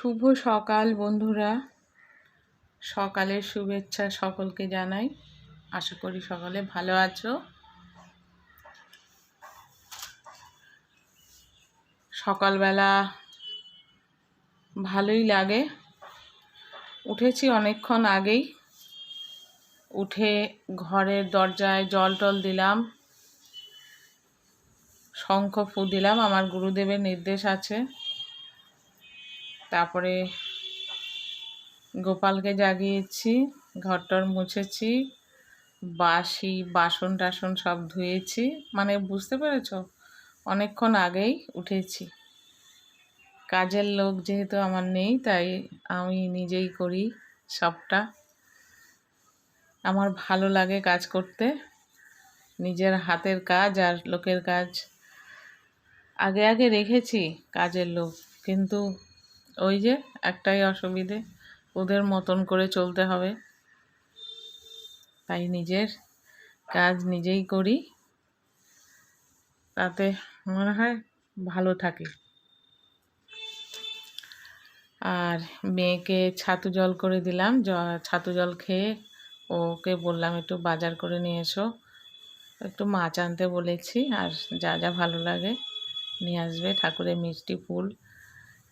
শুভ সকাল বন্ধুরা। সকালের শুভেচ্ছা সকলকে জানাই। আশা করি সকলে ভালো আছো। সকালবেলা ভালোই লাগে। উঠেছি অনেকক্ষণ আগেই। উঠে ঘরের দরজায় জল টল দিলাম। শঙ্খ ফু দিলাম। আমার গুরুদেবের নির্দেশ আছে। তারপরে গোপালকে জাগিয়েছি, ঘরটর মুছেছি, বাসি, বাসন টাসন সব ধুয়েছি। মানে বুঝতে পেরেছ? অনেকক্ষণ আগেই উঠেছি। কাজের লোক যেহেতু আমার নেই, তাই আমি নিজেই করি সবটা। আমার ভালো লাগে কাজ করতে। নিজের হাতের কাজ আর লোকের কাজ। আগে আগে রেখেছি কাজের লোক, কিন্তু ওই যে একটাই অসুবিধে। ওদের মতন করে চলতে হবে। তাই নিজের কাজ নিজেই করি। তাতে মনে হয় ভালো থাকে। আর মেয়েকে ছাতু জল করে দিলাম। ছাতু জল খেয়ে ওকে বললাম, একটু বাজার করে নিয়ে এসো। একটু মাছ আনতে বলেছি, আর যা যা ভালো লাগে নিয়ে আসবে। ঠাকুরের মিষ্টি ফুল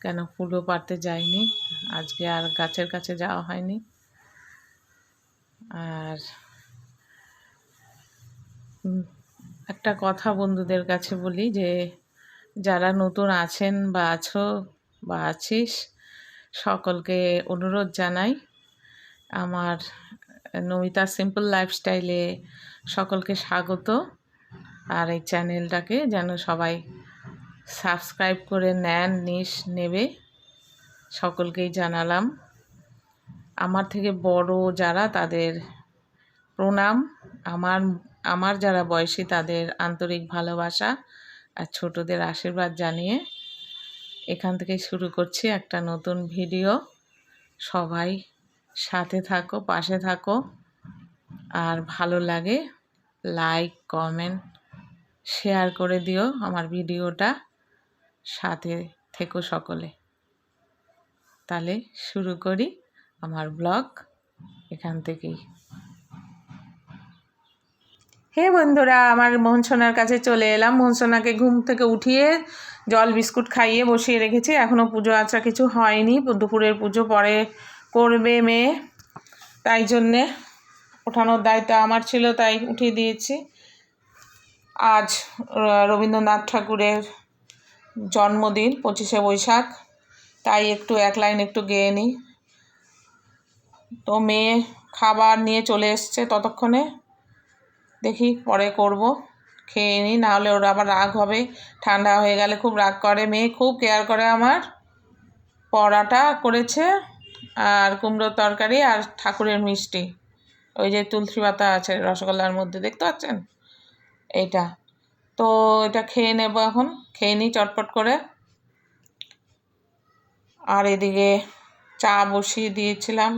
কেন ফুলও পাড়তে যাইনি আজকে আর গাছের কাছে যাওয়া হয়নি। আর একটা কথা বন্ধুদের কাছে বলি যে, যারা নতুন আছেন বা আছো বা আছিস, সকলকে অনুরোধ জানাই। আমার নমিতা সিম্পল লাইফস্টাইলে সকলকে স্বাগত। আর এই চ্যানেলটাকে যেন সবাই সাবস্ক্রাইব করে নেন, নিস, নেবে। সকলকেই জানালাম। আমার থেকে বড় যারা তাদের প্রণাম। আমার আমার যারা বয়সী তাদের আন্তরিক ভালোবাসা আর ছোটদের আশীর্বাদ জানিয়ে এখান থেকে শুরু করছি একটা নতুন ভিডিও। সবাই সাথে থাকো, পাশে থাকো। আর ভালো লাগে, লাইক, কমেন্ট, শেয়ার করে দিও আমার ভিডিওটা। সাথে থেকো সকলে। তাহলে শুরু করি আমার ব্লগ এখান থেকেই। হে বন্ধুরা, আমার মোহন সোনার কাছে চলে এলাম। মোহন সোনাকে ঘুম থেকে উঠিয়ে জল, বিস্কুট খাইয়ে বসিয়ে রেখেছি। এখনও পুজো আচা কিছু হয়নি। দুপুরের পুজো পরে করবে মেয়ে। তাই জন্যে ওঠানোর দায়িত্ব আমার ছিল, তাই উঠিয়ে দিয়েছি। আজ রবীন্দ্রনাথ ঠাকুরের জন্মদিন, পঁচিশে বৈশাখ। তাই একটু এক লাইন একটু গেয়ে নিই। তো মেয়ে খাবার নিয়ে চলে এসছে ততক্ষণে। দেখি পরে করব। খেয়ে নিই নাহলে ওর আবার রাগ হবে। ঠান্ডা হয়ে গেলে খুব রাগ করে। মেয়ে খুব কেয়ার করে আমার। পড়াটা করেছে আর কুমড়োর তরকারি আর ঠাকুরের মিষ্টি। ওই যে তুলসী পাতা আছে রসগোল্লার মধ্যে, দেখতে পাচ্ছেন? এইটা। তো এটা খেয়ে নেব এখন। খেয়ে নিই চটপট করে। আর এদিকে চা বসিয়ে দিয়েছিলাম।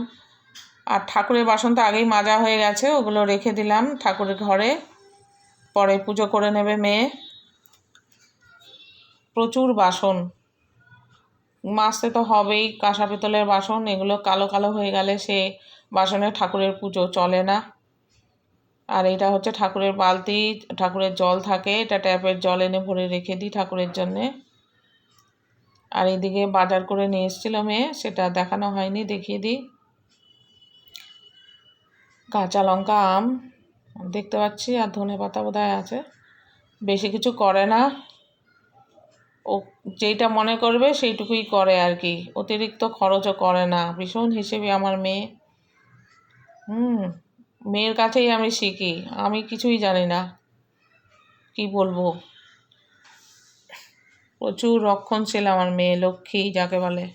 আর ঠাকুরের বাসন তো আগেই মাজা হয়ে গেছে, ওগুলো রেখে দিলাম ঠাকুরের ঘরে। পরে পুজো করে নেবে মেয়ে। প্রচুর বাসন। মাজতে তো হবেই, কাঁসা পিতলের বাসন, এগুলো কালো কালো হয়ে গেলে সে বাসনে ঠাকুরের পুজো চলে না। আর এটা হচ্ছে ঠাকুরের বালতি, ঠাকুরের জল থাকে, এটা ট্যাপের জল এনে ভরে রেখে দিই ঠাকুরের জন্যে। আর এদিকে বাজার করে নিয়ে এসেছিল মেয়ে, সেটা দেখানো হয়নি, দেখিয়ে দিই। কাঁচা লঙ্কা, আম, দেখতে পাচ্ছি, আর ধনে পাতা বোধহয় আছে। বেশি কিছু করে না। ও যেইটা মনে করবে সেইটুকুই করে আর কি। অতিরিক্ত খরচও করে না। ভীষণ হিসেবে আমার মেয়ে। হুম। মেয়ের কাছেই আমি শিখি, আমি কিছুই জানি না। কি বলব? প্রচুর রক্ষণশীল আমার মেয়ে, লক্ষ্মী যাকে বলে।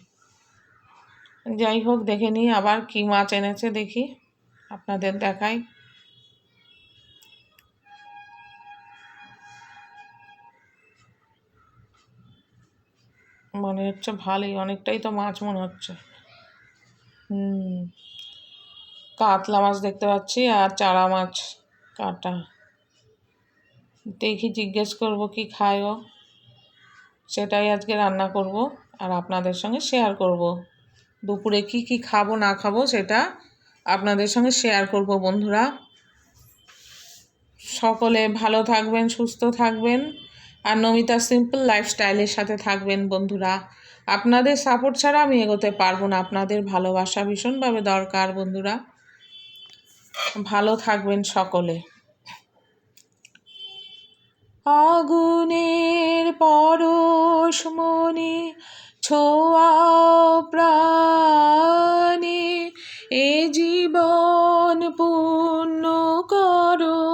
যাই হোক, দেখে নিই আবার কী মাছ এনেছে দেখি, আপনাদের দেখাই। মনে হচ্ছে ভালোই, অনেকটাই তো মাছ মনে হচ্ছে। হুম। কাতলা মাছ দেখতে পাচ্ছি আর চারা মাছ কাটা। দেখি জিজ্ঞেস করব কি খায় ও। সেটাই আজকে রান্না করব আর আপনাদের সঙ্গে শেয়ার করব। দুপুরে কি কি খাব না খাব সেটা আপনাদের সঙ্গে শেয়ার করব বন্ধুরা। সকলে ভালো থাকবেন, সুস্থ থাকবেন আর নমিতা সিম্পল লাইফস্টাইলের সাথে থাকবেন বন্ধুরা। আপনাদের সাপোর্ট ছাড়া আমি এগোতে পারব না, আপনাদের ভালোবাসা ভীষণভাবে দরকার বন্ধুরা। ভালো থাকবেন সকলে। আগুনের পরশ মনে ছোঁয়া প্রাণে, এ জীবন পূর্ণ করো,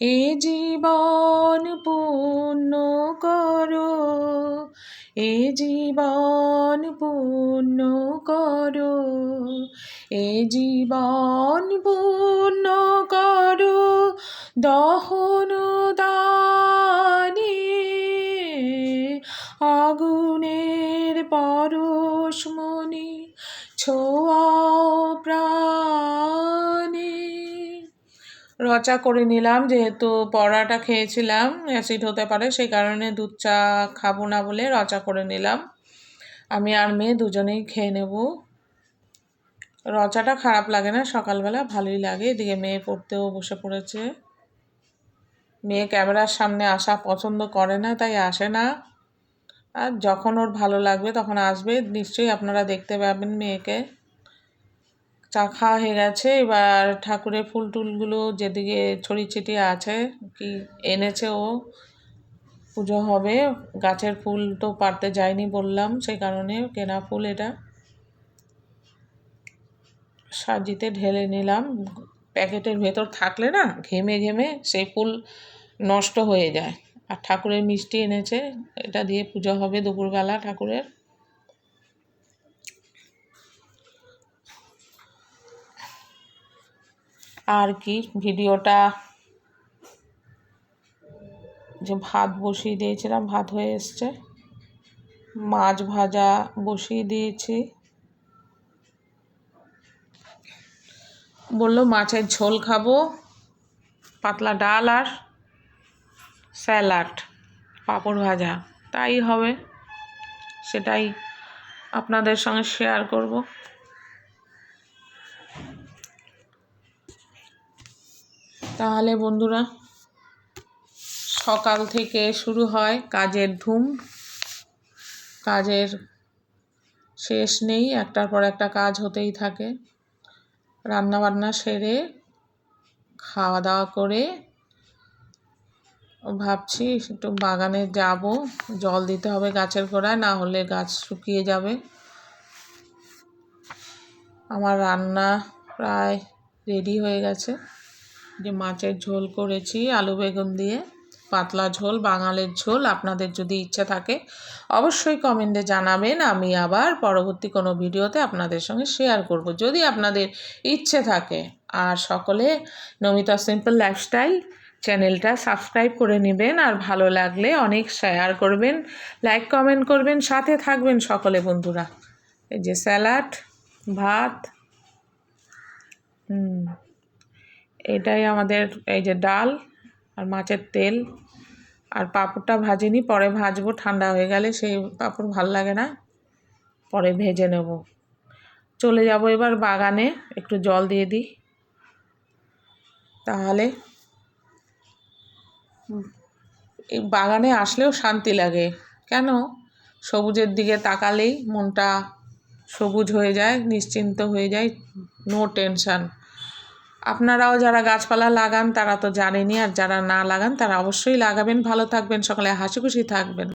এ জীবন পূর্ণ করো। এ জীবন পূর্ণ করো, এ জীবন পূর্ণ করো, দহন দানে আগুনের পরশ মনে ছোঁয়া প্রাণে রচা করে নিলাম, যেহেতু পড়াটা খেয়েছিলাম, অ্যাসিড হতে পারে, সেই কারণে দুধ চা খাব না বলে রচা করে নিলাম। আমি আর মেয়ে দুজনেই খেয়ে নেব। রচাটা খারাপ লাগে না, সকালবেলা ভালোই লাগে, এদিকে মেয়ে পড়তেও বসে পড়েছে। মেয়ে ক্যামেরার সামনে আসা পছন্দ করে না, তাই আসে না। আর যখন ওর ভালো লাগবে, তখন আসবে, নিশ্চয়ই আপনারা দেখতে পাবেন মেয়েকে। চা খাওয়া হয়ে গেছে। এবার ঠাকুরের ফুল টুলগুলো যেদিকে ছড়িয়ে ছিটিয়ে আছে, কি এনেছে ও, পুজো হবে। গাছের ফুল তো পারতে যায়নি বললাম সেই কারণে কেনা ফুল এটা। সাজিতে ঢেলে নিলাম। প্যাকেটের ভেতর থাকলে না, ঘেমে ঘেমে সেই ফুল নষ্ট হয়ে যায়। আর ঠাকুরের মিষ্টি এনেছে, এটা দিয়ে পুজো হবে দুপুরবেলা ঠাকুরের। আর কি ভিডিওটা যে ভাত বসিয়ে দিয়েছিলাম, ভাত হয়ে এসছে। মাছ ভাজা বসিয়ে দিয়েছি। বলল মাছের ঝোল খাব, পাতলা ডাল আর স্যালাড, পাঁপড় ভাজা। তাই হবে, সেটাই আপনাদের সঙ্গে শেয়ার করব। তাহলে বন্ধুরা, সকাল থেকে শুরু হয় কাজের ধুম। কাজের শেষ নেই, একটার পর একটা কাজ হতেই থাকে। রান্নাবান্না সেরে খাওয়া দাওয়া করে, ভাবছি একটু বাগানে যাব, জল দিতে হবে গাছের গোড়ায়, না হলে গাছ শুকিয়ে যাবে। আমার রান্না প্রায় রেডি হয়ে গেছে। যে মাছের ঝোল করেছি, আলু বেগুন দিয়ে। পাতলা ঝোল, বাঙালের ঝোল, আপনাদের যদি ইচ্ছা থাকে, অবশ্যই কমেন্টে জানাবেন। আমি আবার পরবর্তী কোনো ভিডিওতে আপনাদের সঙ্গে শেয়ার করব, যদি আপনাদের ইচ্ছে থাকে। আর সকলে নমিতা সিম্পল লাইফস্টাইল চ্যানেলটা সাবস্ক্রাইব করে নেবেন, আর ভালো লাগলে অনেক শেয়ার করবেন লাইক কমেন্ট করবেন, সাথে থাকবেন সকলে বন্ধুরা। এই যে স্যালাড ভাত, হুম। এটাই আমাদের এই যে ডাল আর মাছের তেল। আর পাঁপড়টা ভাজিনি, পরে ভাজবো, ঠান্ডা হয়ে গেলে সেই পাঁপড় ভালো লাগে না, পরে ভেজে নেব। চলে যাব এবার বাগানে, একটু জল দিয়ে দিই। তাহলে এই বাগানে আসলেও শান্তি লাগে। কেন? সবুজের দিকে তাকালেই মনটা সবুজ হয়ে যায়, নিশ্চিন্ত হয়ে যায় নো টেনশান আপনারাও যারা গাছপালা লাগান, তারা তো জানেনি আর যারা না লাগান, তারা অবশ্যই লাগাবেন। ভালো থাকবেন, সকালে হাসি খুশি থাকবেন।